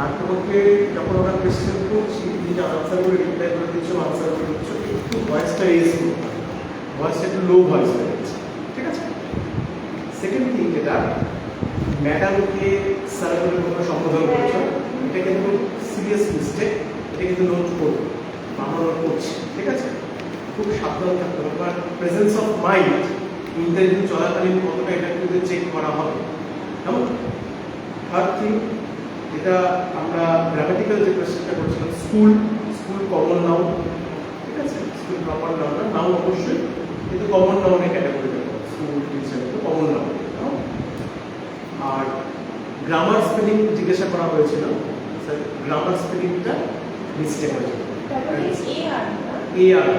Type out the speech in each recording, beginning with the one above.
আর তোমাকে যখন ওরা কোয়েশ্চেন করছি, তুমি যে আনসারগুলো রিপ্লাই করে দিচ্ছ আনসার করে দিচ্ছ একটু ভয়েসটা করো ভয়েসটা একটু লো ভয়েস হয়ে ঠিক আছে? সেকেন্ড থিং যেটা ম্যাডামকে স্যারগুলো তোমরা সম্বোধন করছ, এটা কিন্তু সিরিয়াস মিস্টেক এটা কিন্তু নোট করব আমরা করছি, ঠিক আছে? খুব সাবধান থাকতে হবে বা প্রেজেন্স অফ মাইন্ড ইন্টারভিউ চলাকালীন কতটা এটা কিন্তু চেক করা হবে, কেমন? থার্ড থিং যেটা আমরা গ্রামাটিক্যাল যে কোয়েশ্চেনটা করছিলাম স্কুল স্কুল কমন নাউন ঠিক আছে? স্কুল প্রপার নাউন না নাউন অবশ্যই কিন্তু কমন নাউনে ক্যাটাগরি দেবো। স্কুল টিচার কমন নাউন আর গ্রামার স্পেলিং জিজ্ঞাসা করা হয়েছিল স্যার গ্রামার স্পেলিংটা মিস্টেক হয়েছিল। A R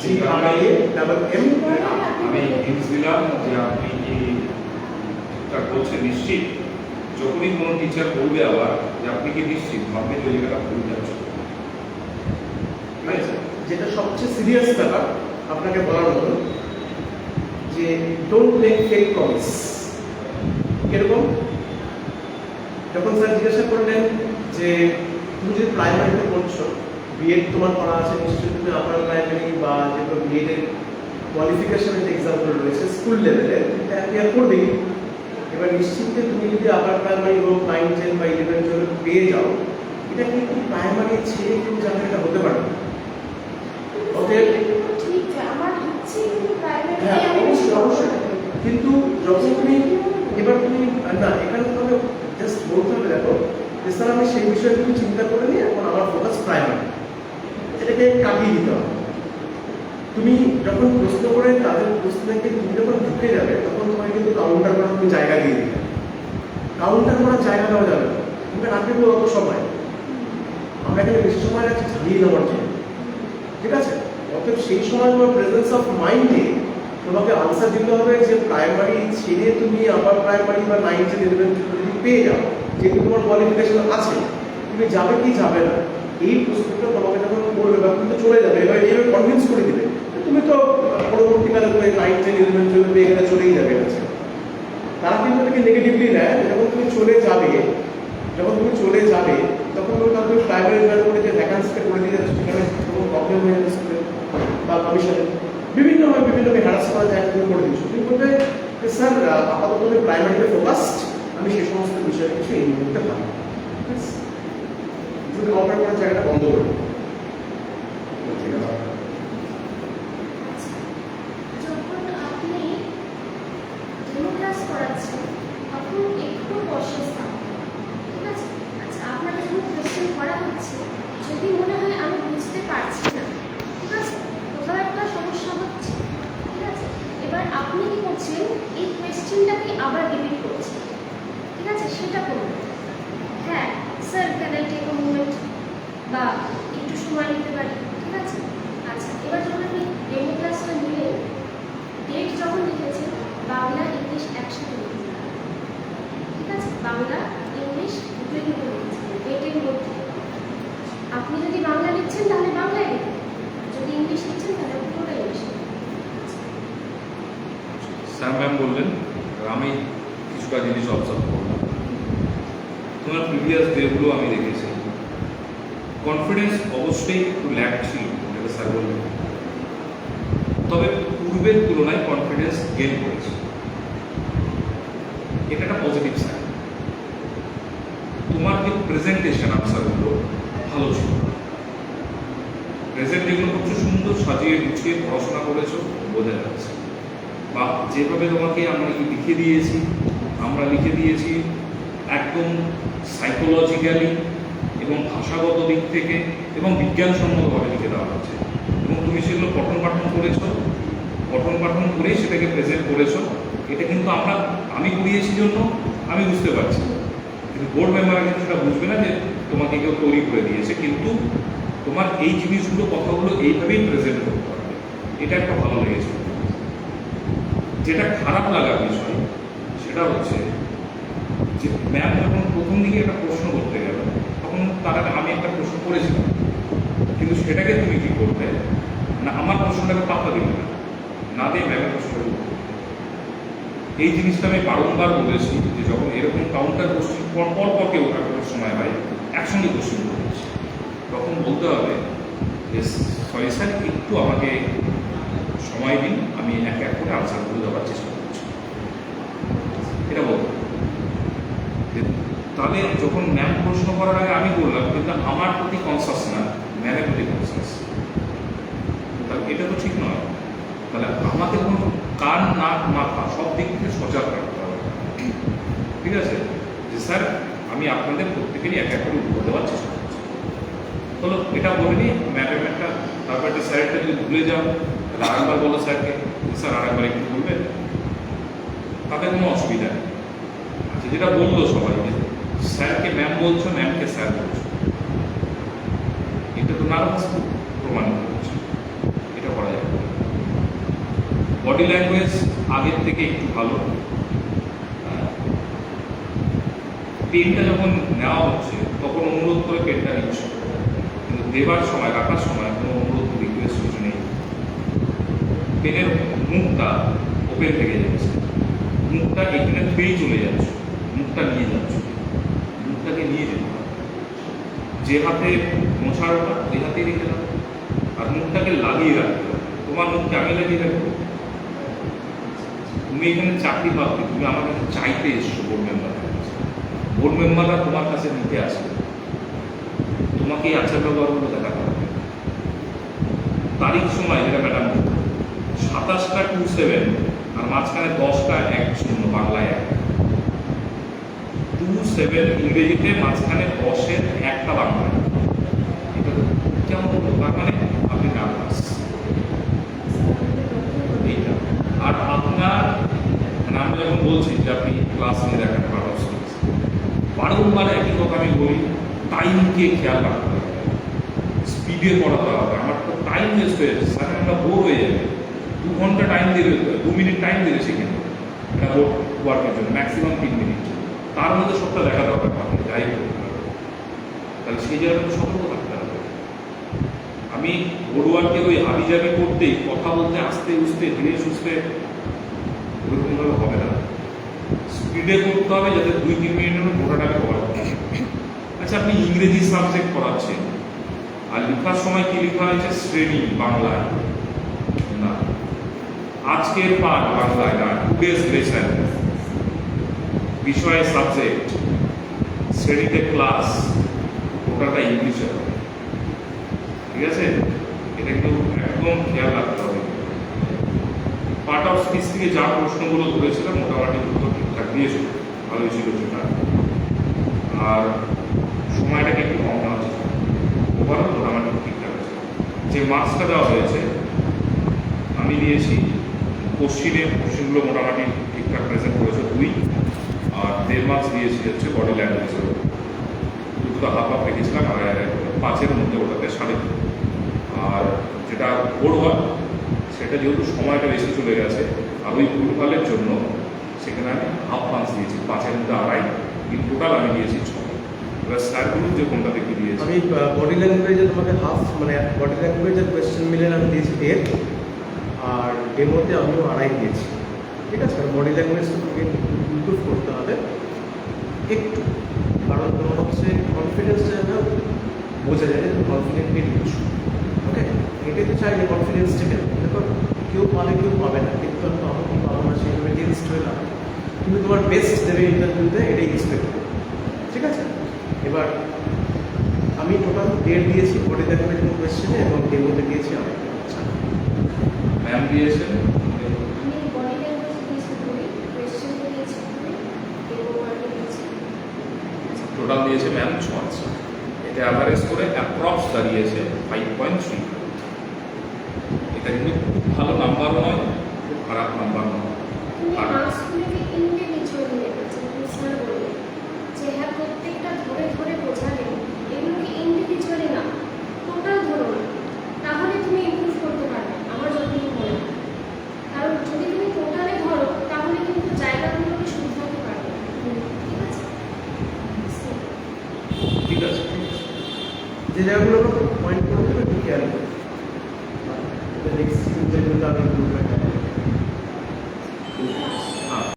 G R A double M আমি হিন্টস দিলাম যে আপনি কি ঠিকঠাক বলছেন নিশ্চিত? যখনই কোনো টিচার বলবে আবার যে আপনি কি নিশ্চিত? ভাববেন যে জায়গাটা ভুল যাচ্ছে। যেটা সবচেয়ে সিরিয়াস ব্যাপার আপনাকে বলার মতো, যে ডোন্ট মেক ফেক প্রমিস কীরকম? যখন স্যার জিজ্ঞাসা করলেন যে, তুমি যদি প্রাইমারিতে পড়ছো বিএড তোমার করা আছে, নিশ্চয়ই তুমি আপার প্রাইমারি বা যেগুলো বিএডের কোয়ালিফিকেশনের যে এক্সামগুলো রয়েছে স্কুল লেভেলে অ্যাপিয়ার করবেই এবার নিশ্চিন্তে তুমি যদি আপার প্রাইমারি হোক নাইন টেন বা ইলেভেন টুয়েলভ পেয়ে যাও এটা কিন্তু প্রাইমারি ছেড়ে কেউ যাবে এটা হতে পারে। অতএব হ্যাঁ অবশ্যই অবশ্যই। কিন্তু যখন তুমি এবার তুমি না এখানে তোমাকে জাস্ট বলতে হবে দেখো স্যার আমি সেই বিষয়ে তুমি চিন্তা করে নিই এখন আমার ফোকাস প্রাইমারি এটাকে কাটিয়ে দিতে হবে। তুমি যখন প্রশ্ন করে তাদের প্রশ্ন থেকে তুমি যখন ঢুকে যাবে, তখন তোমাকে কিন্তু কাউন্টার করার তুমি জায়গা দিয়ে দিবে। কাউন্টার করার জায়গা দেওয়া যাবে না। তুমি রাখবে অত সময়। আমরা এখানে বেশি সময় রাখছি ঝালিয়ে দেওয়ার জন্য। ঠিক আছে? অতএব সেই সময় তোমার প্রেজেন্স অফ মাইন্ডে তোমাকে আনসার দিতে হবে যে প্রাইমারি ছেড়ে তুমি আবার প্রাইমারি বা নাইন টেন ইলেভেন যদি পেয়ে যাও, যেহেতু তোমার কোয়ালিফিকেশন আছে, তুমি যাবে কি যাবে না, এই প্রশ্নটা তোমাকে করবে বা তুমি তো চলে যাবে, এবার এইভাবে কনভিন্স করে দিবে তুমি তো পরবর্তীকালে তুমি নাইন টেন ইলেভেন টুয়েলভ পেয়ে গেলে চলেই যাবে কাছে তারা কিন্তু এটাকে নেগেটিভলি নেয়, যখন তুমি চলে যাবে, যখন তুমি চলে যাবে, তখন তুমি তুমি প্রাইমারি জয়েন করে যে ভ্যাকান্সিটা করে দিয়ে যাচ্ছে সেখানে কোনো প্রবলেম হয়ে যাচ্ছে স্কুলে বা কমিশনে বিভিন্নভাবে বিভিন্নভাবে হ্যারাস করা যায় তুমি করে দিচ্ছ। তুমি বলবে যে, স্যার আপাতত আমি প্রাইমারিতে ফোকাসড আমি সেই সমস্ত বিষয়ে কিছু এই মুহূর্তে ভাবি যদি অপারেট করার জায়গাটা বন্ধ করে দিই। ঠিক আছে যখন আপনি ডেমো ক্লাস করাচ্ছেন তখন একটু কনসিয়াস থাকবেন ঠিক আছে আচ্ছা আপনাকে যখন কোয়েশ্চেন করা হচ্ছে যদি মনে হয় আমি বুঝতে পারছি না ঠিক আছে কোথাও একটা সমস্যা হচ্ছে ঠিক আছে এবার আপনি কি করছেন এই কোয়েশ্চেনটাকে আবার রিপিট করছি? ঠিক আছে? সেটা করুন হ্যাঁ স্যার ক্যান আই টেক বা একটু সময় নিতে পারি ঠিক আছে আচ্ছা এবার যখন আপনি ডেমো ক্লাসটা নিলেন ডেট যখন লিখেছেন বাংলা ইংলিশ একসাথে লিখেছেন ঠিক আছে বাংলা ইংলিশ দুটোই কিন্তু লিখেছেন ডেটের মধ্যে আপনি যদি বাংলা লিখছেন তাহলে বাংলায় লিখুন যদি ইংলিশ লিখছেন তাহলে পুরোটা ইংলিশ স্যার ম্যাম বললেন আমি কিছুটা জিনিস অবজার্ভ করলাম। তোমার প্রিভিয়াস ডেগুলো আমি দেখেছি। কনফিডেন্স অবশ্যই একটু ল্যাক ছিল, যেটা স্যার বললেন। তবে পূর্বের তুলনায় কনফিডেন্স গেন করেছে। এটা একটা পজিটিভ সাইন তোমার যে প্রেজেন্টেশন আনসারগুলো ভালো ছিল। প্রেজেন্ট যেগুলো করছ সুন্দর সাজিয়ে গুছিয়ে পড়াশোনা করেছ, বোঝা যাচ্ছে। বা যেভাবে তোমাকে আমরা লিখে দিয়েছি, আমরা লিখে দিয়েছি একদম সাইকোলজিক্যালি এবং ভাষাগত দিক থেকে এবং বিজ্ঞানসম্মতভাবে লিখে দেওয়া হচ্ছে এবং তুমি সেগুলো পঠন পাঠন করেছ, পঠন পাঠন করেই সেটাকে প্রেজেন্ট করেছ। এটা কিন্তু আমরা, আমি করিয়েছি জন্য, আমি বুঝতে পারছি কিন্তু বোর্ড মেম্বাররা কিন্তু সেটা বুঝবে না যে তোমাকে কেউ তৈরি করে দিয়েছে। কিন্তু তোমার এই জিনিসগুলো, কথাগুলো এইভাবেই প্রেজেন্ট করতে হবে এটা একটা ভালো লেগেছে। যেটা খারাপ লাগার বিষয়, সেটা হচ্ছে যে ম্যাম যখন প্রথম দিকে একটা প্রশ্ন করতে গেল, তখন তার আমি একটা প্রশ্ন করেছিলাম। কিন্তু সেটাকে তুমি কি করবে? না, আমার প্রশ্নটাকে পাত্তা দিবে না। না দিয়ে ম্যামের উত্তর এই জিনিসটা আমি বারংবার বলেছি যে যখন এরকম কাউন্টার কোশ্চিন পর পর পর কেউ সময় হয় একসঙ্গে কোশ্চিন করছি। তখন বলতে হবে যে সরি স্যার একটু আমাকে সময় দিন, আমি এক এক করে আনসারগুলো দেওয়ার চেষ্টা করছি। এটা বলতে তাহলে যখন ম্যাম প্রশ্ন করার আগে আমি বললাম, কিন্তু আমার প্রতি কনসাস না ম্যামের প্রতি কনসাস তাহলে এটা তো ঠিক নয়। তাহলে আমাকে কোনো কান নাক মাথা সব দিক থেকে সজাগ রাখতে হবে। ঠিক আছে? যে স্যার, আমি আপনাদের প্রত্যেকেরই এক এক করে উত্তর দেওয়ার চেষ্টা করছি। চলো, এটা বলে নিই ম্যাডাম একটা তারপর একটা স্যারেরটা যদি ভুলে যাও তাহলে আরেকবার বলো স্যারকে, স্যার আরেকবার একটু বলবেন? তাতে কোনো অসুবিধা নেই। আচ্ছা যেটা বলল সবাই যে স্যারকে ম্যাম বলছো ম্যামকে স্যার বলছো। এটা তো নার্ভাস প্রমাণিত হচ্ছে এটা করা যাবে বডি ল্যাঙ্গুয়েজ আগের থেকে একটু ভালো। পেনটা যখন নেওয়া হচ্ছে, তখন অনুরোধ করে পেনটা নিচ্ছে। কিন্তু দেবার সময়, রাখার সময় কোনো অনুরোধ রিকোয়েস্ট কিছু নেই পেনের মুখটা ওপেন থেকে যাচ্ছে। মুখটা এখানে থুয়েই চলে যাচ্ছে। মুখটা নিয়ে যাচ্ছে। মুখটাকে নিয়ে যেতে যে হাতে মোছার ওই হাতেই রেখে দাও। আর মুখটাকে লাগিয়ে রাখতে তোমার মুখকে আমি লাগিয়ে রাখব? তুমি এখানে চাকরি পাবে তুমি আমার কাছে চাইতে এসছো বোর্ড মেম্বার বোর্ড মেম্বাররা তোমার কাছে নিতে আসবে। তোমাকে আচার ব্যবহারগুলো দেখাতে হবে। তারিখ সময় যেটা ম্যাডাম সাতাশটা টু সেভেন আর মাঝখানে দশটা এক শূন্য, বাংলায় এক। টু সেভেন ইংরেজিতে মাঝখানে দশের একটা বাংলায়। তার মানে নার্ভাস এইটা। আর আপনার মানে যখন বলছি যে আপনি ক্লাস নিয়ে দেখেন আমি বলি টাইমকে খেয়াল রাখতে হবে। হবে। আমার তো টাইম ওয়েস্ট হয়ে যাচ্ছে। বোর হয়ে যাবে। দু ঘণ্টা টাইম দিলে দু মিনিট টাইম দিলে সেখানে এটা বোর্ড ওয়ার্কের জন্য ম্যাক্সিমাম তিন মিনিট। তার মধ্যে সবটা দেখা দরকার আপনি যাই তাহলে সেই জায়গাটা সতর্ক থাকতে হবে। আমি বোর্ড ওয়ার্কে ওই হাবি জাবি করতেই কথা বলতে, আসতে উস্তে ধীরে সুস্থে ওরকমভাবে হবে না। স্পিডে করতে হবে যাতে দুই তিন মিনিটের মধ্যে গোটাটাকে কভার। আচ্ছা আপনি ইংরেজি সাবজেক্ট পড়াচ্ছেন। আর লেখার সময় কি লেখা হয়েছে? শ্রেণি, বাংলায়। আজকের পাঠ বাংলায় না টুডেজ লেসন বিষয় সাবজেক্ট শ্রেণীতে ক্লাস ওটাটা ইংলিশে হবে। ঠিক আছে? এটা কিন্তু একদম খেয়াল রাখতে হবে। পার্ট অফ স্পিচ থেকে যা প্রশ্নগুলো ধরেছিলাম, মোটামুটি উত্তর ঠিকঠাক দিয়েছে। ভালোই ছিল সেটা। আর সময়টাকে একটু কম নেওয়া হচ্ছে ওভারঅল মোটামুটি ঠিকঠাক আছে। যে মার্কসটা দেওয়া হয়েছে, আমি দিয়েছি কোশ্চিনের কোশ্চিনগুলো মোটামুটি ঠিকঠাক প্রেজেন্ট করেছে দুই আর দেড় মার্কস দিয়েছি হচ্ছে বডি ল্যাঙ্গুয়েজের দুটো হাফ হাফ রেখেছিলাম, আর পাঁচের মধ্যে ওটাতে সাড়ে। আর যেটা পড়ুয়া সেটা যেহেতু সময়টা বেশি চলে গেছে, আর ওই ভুলভালের জন্য সেখানে আমি হাফ মার্কস দিয়েছি, পাঁচের মধ্যে আড়াই। ইন টোটাল আমি দিয়েছি ছয় এবার যে কোনটা দেখে দিয়েছি। আমি বডি ল্যাঙ্গুয়েজে তোমাকে হাফ মানে বডি ল্যাঙ্গুয়েজের কোয়েশ্চেন মিলে আমি দিয়েছি দেড়। আর মধ্যে আমিও আড়াই দিয়েছি। ঠিক আছে? বডি ল্যাঙ্গুয়েজ ইমপ্রুভ করতে হবে। একটু। কারণ তোমার হচ্ছে কনফিডেন্সটা যেন বোঝা যায় যে তুমি কনফিডেন্টলি দিচ্ছ ওকে এটাই তো চাই যে কনফিডেন্সটাকে দেখো কেউ পাবে কেউ পাবে না। কিন্তু আমি পাবো কি পাবো না সেইভাবে টেন্সড হয়ে নেই। তুমি তোমার বেস্ট দেবে ইন্টারভিউতে এটাই এক্সপেক্ট ঠিক আছে? এবার, আমি টোটাল ডেট দিয়েছি বডি ল্যাঙ্গুয়েজের কোয়েশ্চেনে এবং ডেমোতে দিয়েছি আড়াই আচ্ছা ম্যাম দিয়েছেন আমি বডি ল্যাঙ্গুয়েজ দিয়েছি দুই কোয়েশ্চেন দিয়েছি দুই এবং ওয়ার্ডে দিয়েছি টোটাল দিয়েছে ম্যাম ছ আচ্ছা এটা অ্যাভারেজ করে অ্যাপ্রক্স দাঁড়িয়েছে ফাইভ পয়েন্ট থ্রি এটা কিন্তু খুব ভালো নাম্বারও নয় খুব খারাপ নাম্বার নয়। হ্যাঁ প্রত্যেকটা ধরে ধরে বোঝালে এগুলোকে ইন্ডিভিজুয়ালি না টোটাল যে জায়গাগুলো